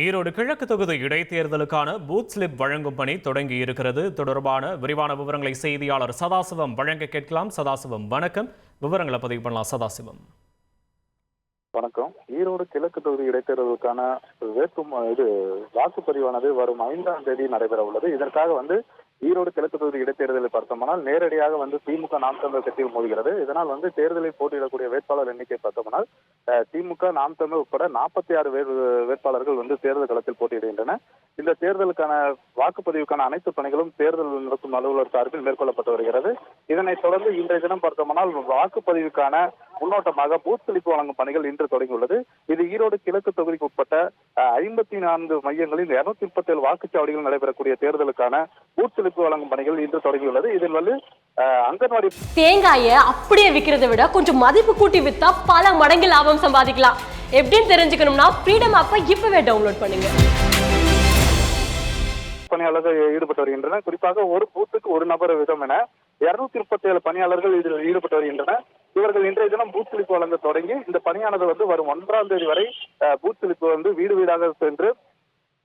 ஈரோடு கிழக்கு தொகுதி இடைத்தேர்தலுக்கான பூத் ஸ்லிப் வழங்கும் பணி தொடங்கி இருக்கிறது தொடர்பான விரிவான விவரங்களை செய்தியாளர் சதாசிவம் வழங்க கேட்கலாம். சதாசிவம் வணக்கம். விவரங்களை பதிவு பண்ணலாம். சதாசிவம். வணக்கம். ஈரோடு கிழக்கு தொகுதி இடைத்தேர்தலுக்கான வேட்பு இது வாக்குப்பதிவானது வரும் ஐந்தாம் தேதி நடைபெற உள்ளது இதற்காக வந்து ஈரோடு கிழக்கு தொகுதி இடைத்தேர்தலை பார்த்தோம்னால் நேரடியாக வந்து திமுக நாம் தமிழர் கட்சியில் மோதுகிறது. இதனால் வந்து தேர்தலில் போட்டியிடக்கூடிய வேட்பாளர் எண்ணிக்கை பார்த்தோம்னால் திமுக நாம் தமிழ் உட்பட நாற்பத்தி ஆறு வேட்பாளர்கள் வந்து தேர்தல் களத்தில் போட்டியிடுகின்றன. இந்த தேர்தலுக்கான வாக்குப்பதிவுக்கான அனைத்து பணிகளும் தேர்தல் நடத்தும் அலுவலர் சார்பில் மேற்கொள்ளப்பட்டு வருகிறது. இதனைத் தொடர்ந்து இன்றைய தினம் பார்த்தோம்னால் வாக்குப்பதிவுக்கான முன்னோட்டமாக பூத் ஸ்லிப் வழங்கும் பணிகள் இன்று தொடங்கியுள்ளது. இது ஈரோடு கிழக்கு தொகுதிக்கு உட்பட்ட ஐம்பத்தி நான்கு மையங்களில் இருநூத்தி முப்பத்தி ஏழு வாக்குச்சாவடிகள் நடைபெறக்கூடிய தேர்தலுக்கான பூத் ஸ்லிப் வழங்கும் பணிகள் இன்று தொடங்கியுள்ளது. இதில் வந்து அங்கன்வாடி தேங்காயை அப்படியே விற்கிறத விட கொஞ்சம் மதிப்பு கூட்டி வித்தா பல மடங்கு லாபம் சம்பாதிக்கலாம். எப்படின்னு தெரிஞ்சுக்கணும்னா ஃப்ரீடம் ஆப்பை இப்பவே டவுன்லோட் பண்ணுங்க. பணியாளர்கள் ஈடுபட்டு வருகின்றனர். குறிப்பாக ஒரு பூத்துக்கு ஒரு நபர் விதம் என இருநூத்தி முப்பத்தி ஏழு பணியாளர்கள் இதில் ஈடுபட்டு வருகின்றனர். இவர்கள் இன்றைய தினம் பூத் ஸ்லிப் வழங்க தொடங்கி இந்த பணியானது வந்து வரும் ஒன்றாம் தேதி வரை பூத் ஸ்லிப் வந்து வீடு வீடாக சென்று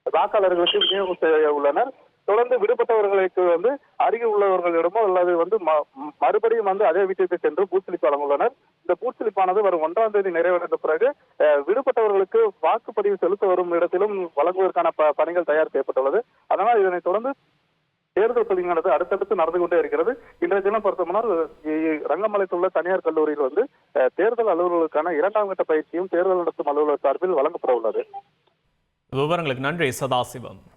வாக்காளர்களுக்கு விநியோகம் செய்ய உள்ளனர். தொடர்ந்து விடுபட்டவர்களுக்கு வந்து அருகில் உள்ளவர்களிடமோ அல்லது வந்து ம- மறுபடியும் வந்து அதே வீட்டிற்கு சென்று பூத் வழங்குள்ளனர் இந்த பூச்சலிப்பானது வரும் ஒன்றாம் தேதி நிறைவடைந்த பிறகு விடுபட்டவர்களுக்கு வாக்குப்பதிவு செலுத்த வரும் இடத்திலும் வழங்குவதற்கான ப- பணிகள் தயார் செய்யப்பட்டுள்ளது. அதனால் இதனைத் தொடர்ந்து தேர்தல் பதிவானது அடுத்தடுத்து நடந்து கொண்டே இருக்கிறது. இன்றைய தினம் பார்த்தோம்னால் இ- ரங்கமலையில் உள்ள தனியார் கல்லூரியில் வந்து தேர்தல் அலுவலர்களுக்கான இரண்டாம் கட்ட பயிற்சியும் தேர்தல் நடத்தும் அலுவலர் சார்பில் வழங்கப்பட உள்ளது. விவரங்களுக்கு நன்றி சதாசிவம்.